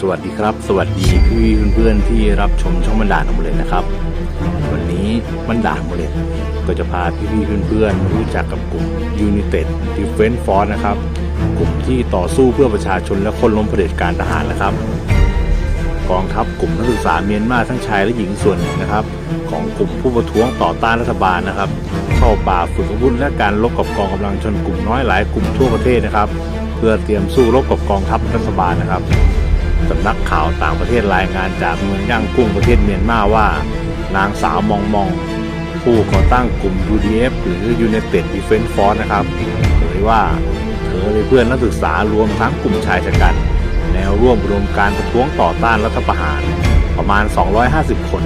สวัสดีครับ สวัสดีพี่เพื่อนๆที่รับชมช่องบรรดาหนองเรนนะครับ วันนี้บรรดาหนองเรนก็จะพาพี่ๆเพื่อนๆรู้จักกับกลุ่ม United Defense Force นะครับกลุ่มที่ต่อสู้เพื่อประชาชนและคนล้มเผด็จการทหารนะครับ กองทัพกลุ่มนักศึกษาเมียนมาทั้งชายและหญิงส่วนหนึ่งนะครับ ของกลุ่มผู้ประท้วงต่อต้านรัฐบาลนะครับ เข้าป่าฝึกอาวุธและการลบกับกองกำลังชนกลุ่มน้อยหลายกลุ่มทั่วประเทศนะครับ เพื่อเตรียมสู้รบกับกองทัพรัฐบาลนะครับ สำนักข่าวต่างประเทศรายงานจากเมืองย่างกุ้งประเทศเมียนมาว่า นางสาวมองมอง ผู้ก่อตั้งกลุ่ม UDF หรือ United Defense Force นะครับเผยว่า เธอและเพื่อนนักศึกษารวมทั้งกลุ่มชายชะกัน แนวร่วมรวมการประท้วงต่อต้านรัฐประหาร ประมาณ 250 คน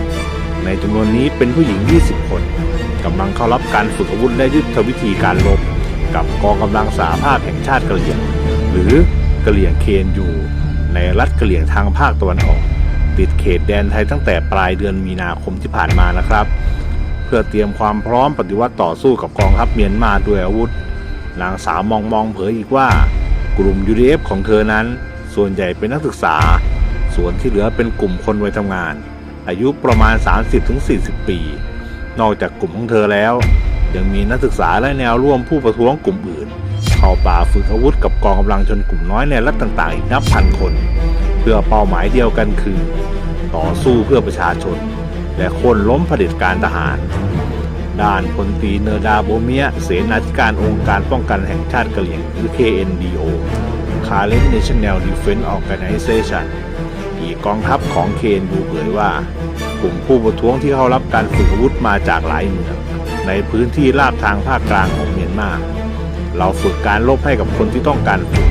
ในจำนวนนี้เป็นผู้หญิง 20 คนกำลังเข้ารับการฝึกอาวุธและยุทธวิธีการรบกับกองกำลังสหภาพแห่งชาติกะเหรี่ยง หรือกะเหรี่ยงเคนยู ในรัฐกะเหรี่ยงทางภาคตะวันออก ติดเขตแดนไทยตั้งแต่ปลายเดือนมีนาคมที่ผ่านมานะครับ เพื่อเตรียมความพร้อมปฏิวัติต่อสู้กับกองทัพเมียนมาด้วยอาวุธนางสาวมองมองเผยอีกว่ากลุ่ม UDF ของเธอนั้น ส่วนใหญ่เป็นนักศึกษา ส่วนที่เหลือเป็นกลุ่มคนวัยทำงาน อายุประมาณ 30-40 ปี นอกจากกลุ่มของเธอแล้ว ยังมีนักศึกษาและแนวร่วมผู้ประท้วงกลุ่มอื่นาป่าฝึกอาวุธกับกองกำลังชนกลุ่มน้อยในรัฐต่างๆ อีกนับพันคน เพื่อเป้าหมายเดียวกันคือ ต่อสู้เพื่อประชาชน และคนล้มเผด็จการทหาร ด้านพลตรีเนรดาโบเมียเสนาธิการองค์การป้องกันแห่งชาติกะเหรี่ยงหรือ KNDO c a r e n National Defense Organization อีกกองทัพของ KNU เผยว่ากลุ่มผู้ประท้วงที่เข้ารับการฝึกอาวุธมาจากหลายเมือง ในพื้นที่ราบทางภาคกลางของเมียนมา เราฝึกการรบให้กับคนที่ต้องการฝึก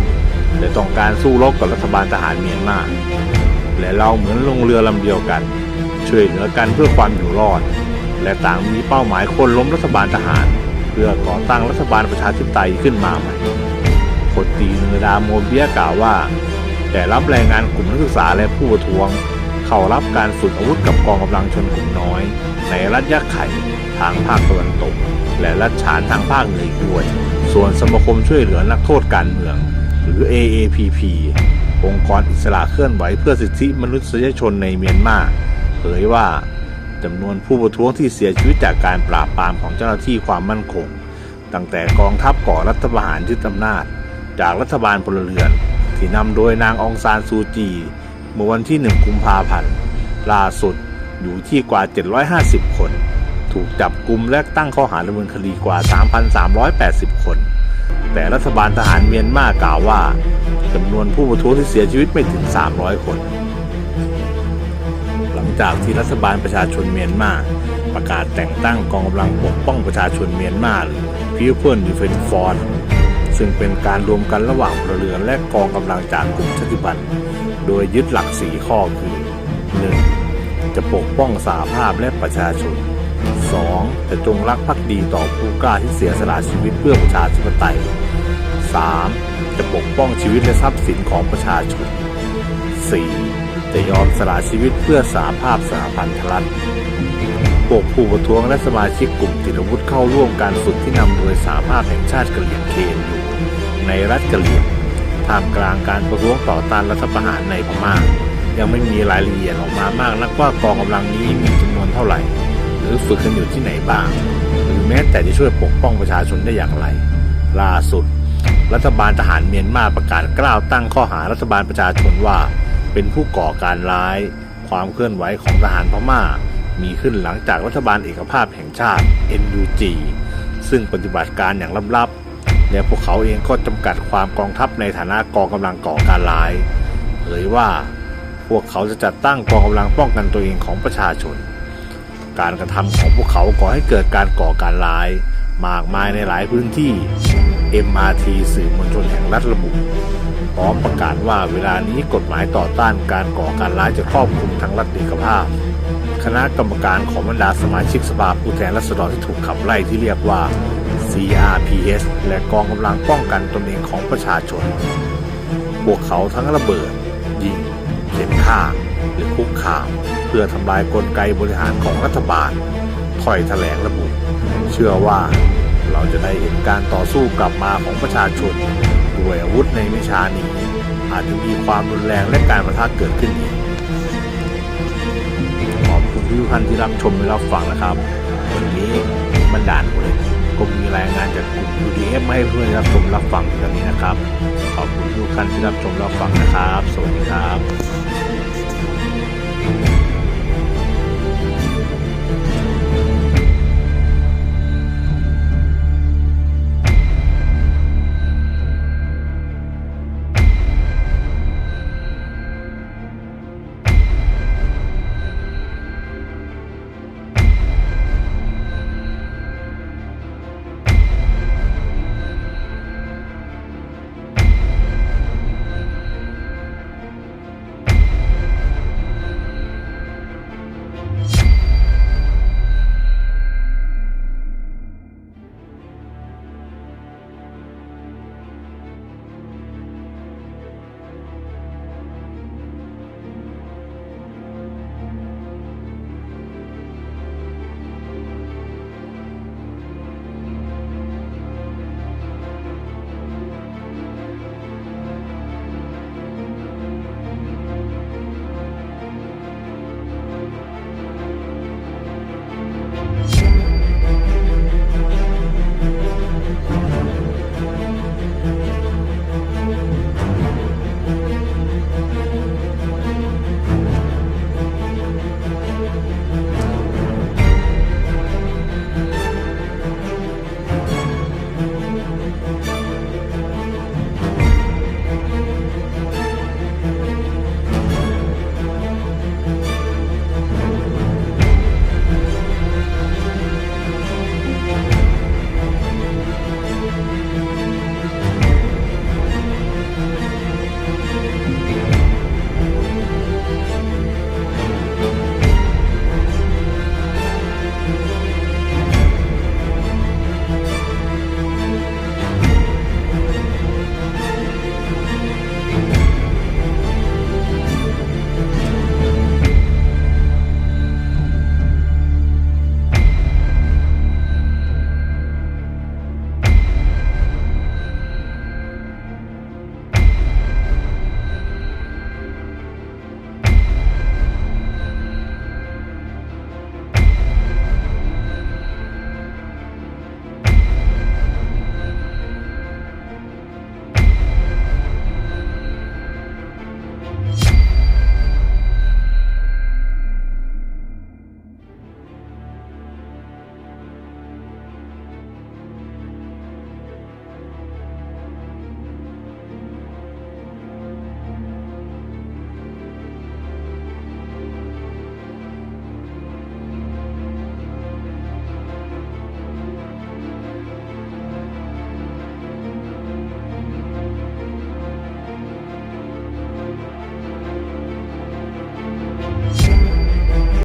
และต้องการสู้รบกับรัฐบาลทหารเมียนมาและเราเหมือนลงเรือลำเดียวกัน ช่วยเหลือกันเพื่อความอยู่รอด และต่างมีเป้าหมายคนล้มรัฐบาลทหาร เพื่อก่อตั้งรัฐบาลประชาธิปไตยขึ้นมาใหม่พลตรีเนอดาโมเบียกล่าวว่า แต่รับแรงงานกลุ่มนักศึกษาและผู้ประท้วง เข้ารับการฝึกอาวุธกับกองกำลังชนกลุ่มน้อย ในรัฐยะไข่ทางภาคตะวันตก และรัฐฉานทางภาคเหนืออีกด้วย ส่วนสมาคมช่วยเหลือนักโทษการเมือง หรือ AAPP องค์กรอิสระเคลื่อนไหวเพื่อสิทธิมนุษยชนในเมียนมาเผยว่าจำนวนผู้ประท้วงที่เสียชีวิตจากการปราบปรามของเจ้าหน้าที่ความมั่นคง ตั้งแต่กองทัพก่อรัฐประหารยึดอำนาจ จากรัฐบาลพลเรือน ที่นำโดยนางองซานซูจี เมื่อวันที่ 1 กุมภาพันธ์ล่าสุดอยู่ที่กว่า 750 คน ถูกจับกลุมและตั้งข้อหาดำเนินคดีกว่า 3,380 คน แต่รัฐบาลทหารเมียนมากล่าวว่าจำนวนผู้ประท้วงที่เสียชีวิตไม่ถึง 300 คน หลังจากที่รัฐบาลประชาชนเมียนมาประกาศแต่งตั้งกองกำลังปกป้องประชาชนเมียนมาหรือ People Defense Force ซึ่งเป็นการรวมกันระหว่างพลเรือนและกองกำลังจากกลุ่มชาติพันธุ์โดยยึดหลักสีข้อคือ 1. จะปกป้องสาภาพและประชาชน 2. จะจงรักภักดีต่อผู้กล้าที่เสียสละชีวิตเพื่อประชาธิปไตย 3. จะปกป้องชีวิตและทรัพย์สินของประชาชน 4. จะยอมสละชีวิตเพื่อสาภาพสหพันธรัฐ พวกผู้ประท้วงและสมาชิกกลุ่มติดอาวุธเข้าร่วมการฝึกที่นำโดยสาภาพแห่งชาติกะเหรี่ยงเคนอยู่ในรัฐกะเหรี่ยงท่ามกลางการประท้วงต่อต้านรัฐประหารในพม่า ยังไม่มีรายละเอียดออกมามากนักว่ากองกำลังนี้มีจำนวนเท่าไหร่ หรือฝึกกันอยู่ที่ไหนบ้าง หรือแม้แต่จะช่วยปกป้องประชาชนได้อย่างไร ล่าสุด รัฐบาลทหารเมียนมาประกาศกล้าวตั้งข้อหารัฐบาลประชาชนว่า เป็นผู้ก่อการร้าย ความเคลื่อนไหวของทหารพม่า มีขึ้นหลังจากรัฐบาลเอกภาพแห่งชาติ NUG ซึ่งปฏิบัติการอย่างลับๆ และพวกเขาเองก็จำกัดความกองทัพในฐานะกองกำลังก่อการร้ายเผยว่าพวกเขาจะจัดตั้งกองกำลังป้องกันตัวเองของประชาชน การกระทำของพวกเขาก่อให้เกิดการก่อการร้ายมากมายในหลายพื้นที่ MRT สื่อมวลชนแห่งรัฐระบุพร้อมประกาศว่าเวลานี้กฎหมายต่อต้านการก่อการร้ายจะครอบคลุมทั้งรัฐเอกภาพ คณะกรรมการของบรรดาสมาชิกสภาผู้แทนราษฎรที่ถูกขับไล่ที่เรียกว่า CRPS และกองกำลังป้องกันตนเองของประชาชน พวกเขาทั้งระเบิด ยิงเข็นฆ่า หรือคุกคาม เพื่อทำลายกลไกบริหารของรัฐบาลถ้อยแถลงระบุ เชื่อว่าเราจะได้เห็นการต่อสู้กลับมาของประชาชนด้วยอาวุธในวิชานี้ อาจจะมีความรุนแรงและการประทะเกิดขึ้นอีก ทุกท่านที่รับชมและรับฟังนะครับ วันนี้บันดาลเลยก็มีรายงานจากกลุ่ม UDF มาให้เพื่อนรับชมรับฟังกันนี้นะครับ ขอบคุณทุกท่านที่รับชมรับฟังนะครับ สวัสดีครับ